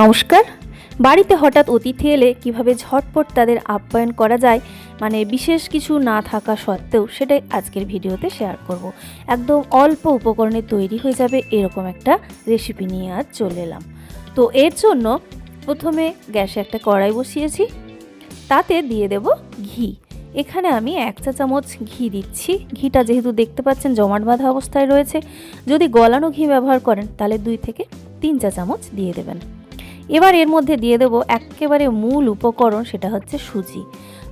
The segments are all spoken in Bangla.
নমস্কার। বাড়িতে হঠাৎ অতিথি এলে কীভাবে ঝটপট তাদের আপ্যায়ন করা যায় মানে বিশেষ কিছু না থাকা সত্ত্বেও সেটাই আজকের ভিডিওতে শেয়ার করব। একদম অল্প উপকরণে তৈরি হয়ে যাবে এরকম একটা রেসিপি নিয়ে আজ চলে এলাম। তো এর জন্য প্রথমে গ্যাসে একটা কড়াই বসিয়েছি, তাতে দিয়ে দেব ঘি। এখানে আমি এক চা চামচ ঘি দিচ্ছি। ঘিটা যেহেতু দেখতে পাচ্ছেন জমাট বাঁধা অবস্থায় রয়েছে, যদি গলানো ঘি ব্যবহার করেন তাহলে দুই থেকে তিন চা চামচ দিয়ে দেবেন। এবার এর মধ্যে দিয়ে দেবো একেবারে মূল উপকরণ, সেটা হচ্ছে সুজি।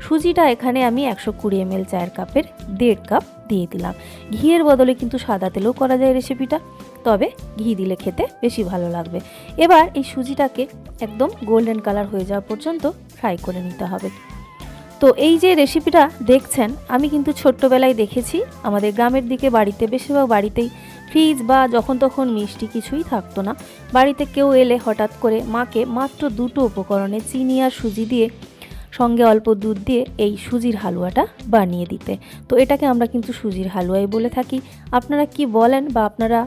সুজিটা এখানে আমি একশো কুড়ি এম এল চায়ের কাপের দেড় কাপ দিয়ে দিলাম। ঘিয়ের বদলে কিন্তু সাদা তেলেও করা যায় রেসিপিটা, তবে ঘি দিলে খেতে বেশি ভালো লাগবে। এবার এই সুজিটাকে একদম গোল্ডেন কালার হয়ে যাওয়া পর্যন্ত ফ্রাই করে নিতে হবে। তো এই যে রেসিপিটা দেখছেন, আমি কিন্তু ছোট্টবেলায় দেখেছি, আমাদের গ্রামের দিকে বাড়িতে, বেশিরভাগ বাড়িতেই ফ্রিজ বা যখন তখন মিষ্টি কিছুই থাকতো না। বাড়িতে কেউ এলে হঠাৎ করে মাকে মাত্র দুটো উপকরণে চিনি আর সুজি দিয়ে, সঙ্গে অল্প দুধ দিয়ে এই সুজির হালুয়াটা বানিয়ে দিতে। তো এটাকে আমরা কিন্তু সুজির হালুয়াই বলে থাকি। আপনারা কি বলেন বা আপনারা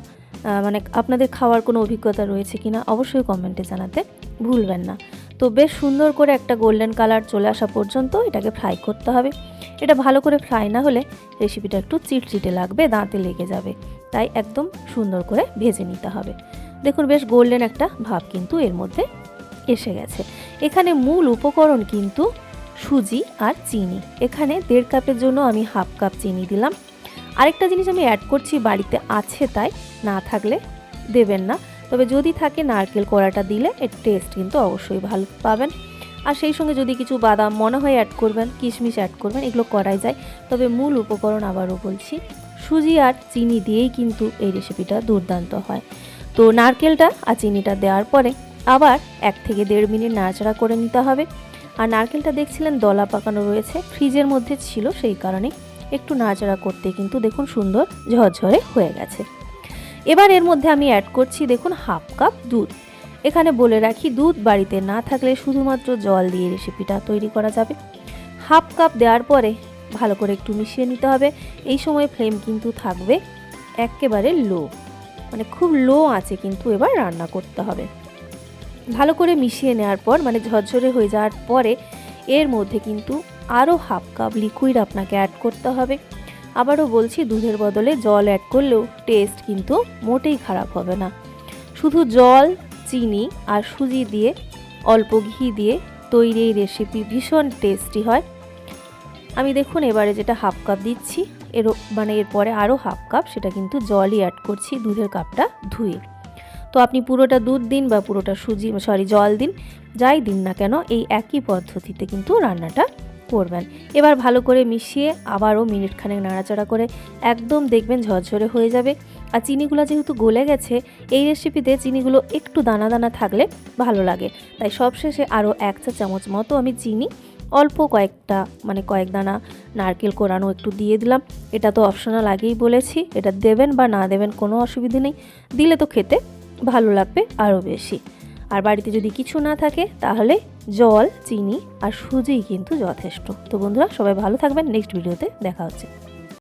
মানে আপনাদের খাওয়ার কোনো অভিজ্ঞতা রয়েছে কি না অবশ্যই কমেন্টে জানাতে ভুলবেন না। তো বেশ সুন্দর করে একটা গোল্ডেন কালার চলে আসা পর্যন্ত এটাকে ফ্রাই করতে হবে। এটা ভালো করে ফ্রাই না হলে রেসিপিটা একটু চিটচিটে লাগবে, দাঁতে লেগে যাবে। তাই একদম সুন্দর করে ভেজে নিতে হবে। দেখুন বেশ গোল্ডেন একটা ভাব কিন্তু এর মধ্যে এসে গেছে। এখানে মূল উপকরণ কিন্তু সুজি আর চিনি। এখানে দেড় কাপের জন্য আমি হাফ কাপ চিনি দিলাম। আরেকটা জিনিস আমি অ্যাড করছি, বাড়িতে আছে তাই না থাকলে দেবেন না। তবে যদি থাকে নারকেল কড়াটা দিলে এর টেস্ট কিন্তু অবশ্যই ভালো পাবেন। আর সেই সঙ্গে যদি কিছু বাদাম মনে হয় অ্যাড করবেন, কিশমিশ অ্যাড করবেন, এগুলো করাই যায়। তবে মূল উপকরণ আবারও বলছি সুজি আর চিনি দিয়েই কিন্তু এই রেসিপিটা দুর্দান্ত হয়। তো নারকেলটা আর চিনিটা দেওয়ার পরে আবার এক থেকে দেড় মিনিট নাড়াচাড়া করে নিতে হবে। আর নারকেলটা দেখছিলেন দলা পাকানো রয়েছে, ফ্রিজের মধ্যে ছিল সেই কারণে একটু নাড়াচাড়া করতে কিন্তু দেখুন সুন্দর ঝরঝরে হয়ে গেছে। এবার এর মধ্যে আমি অ্যাড করছি দেখুন হাফ কাপ দুধ। এখানে বলে রাখি দুধ বাড়িতে না থাকলে শুধুমাত্র জল দিয়ে রেসিপিটা তৈরি করা যাবে। হাফ কাপ দেওয়ার পরে ভালো করে একটু মিশিয়ে নিতে হবে। এই সময় ফ্লেম কিন্তু থাকবে একেবারে লো মানে খুব লো আছে কিন্তু এবার রান্না করতে হবে। ভালো করে মিশিয়ে নেওয়ার পর মানে ঝরঝরে হয়ে যাওয়ার পরে, এর মধ্যে কিন্তু আরও হাফ কাপ লিকুইড আপনাকে অ্যাড করতে হবে। আবারও বলছি, দুধের বদলে জল অ্যাড করলেও টেস্ট কিন্তু মোটেই খারাপ হবে না। শুধু জল, চিনি আর সুজি দিয়ে, অল্প ঘি দিয়ে তৈরি এই রেসিপি ভীষণ টেস্টি হয়। আমি দেখুন এবারে যেটা হাফ কাপ দিচ্ছি এর মানে এরপরে আরও হাফ কাপ সেটা কিন্তু জলই অ্যাড করছি, দুধের কাপটা ধুয়ে। তো আপনি পুরোটা দুধ দিন বা পুরোটা সুজি সরি জল দিন, যাই দিন না কেন, এই একই পদ্ধতিতে কিন্তু রান্নাটা করবেন। এবার ভালো করে মিশিয়ে আবারও মিনিট খানেক নাড়াচাড়া করে একদম দেখবেন ঝরঝরে হয়ে যাবে। আর চিনিগুলো যেহেতু গলে গেছে, এই রেসিপিতে চিনিগুলো একটু দানা দানা থাকলে ভালো লাগে। তাই সবশেষে আরও এক চা চামচ মতো আমি চিনি অল্প কয়েকটা মানে কয়েক দানা নারকেল কোরানো একটু দিয়ে দিলাম। এটা তো অপশনাল আগেই বলেছি, এটা দেবেন বা না দেবেন কোনো অসুবিধে নেই। দিলে তো খেতে ভালো লাগবে আরও বেশি। আর বাড়িতে যদি কিছু না থাকে, তাহলে জল, চিনি আর সুজিই কিন্তু যথেষ্ট। তো বন্ধুরা, সবাই ভালো থাকবেন। নেক্সট ভিডিওতে দেখা হচ্ছে।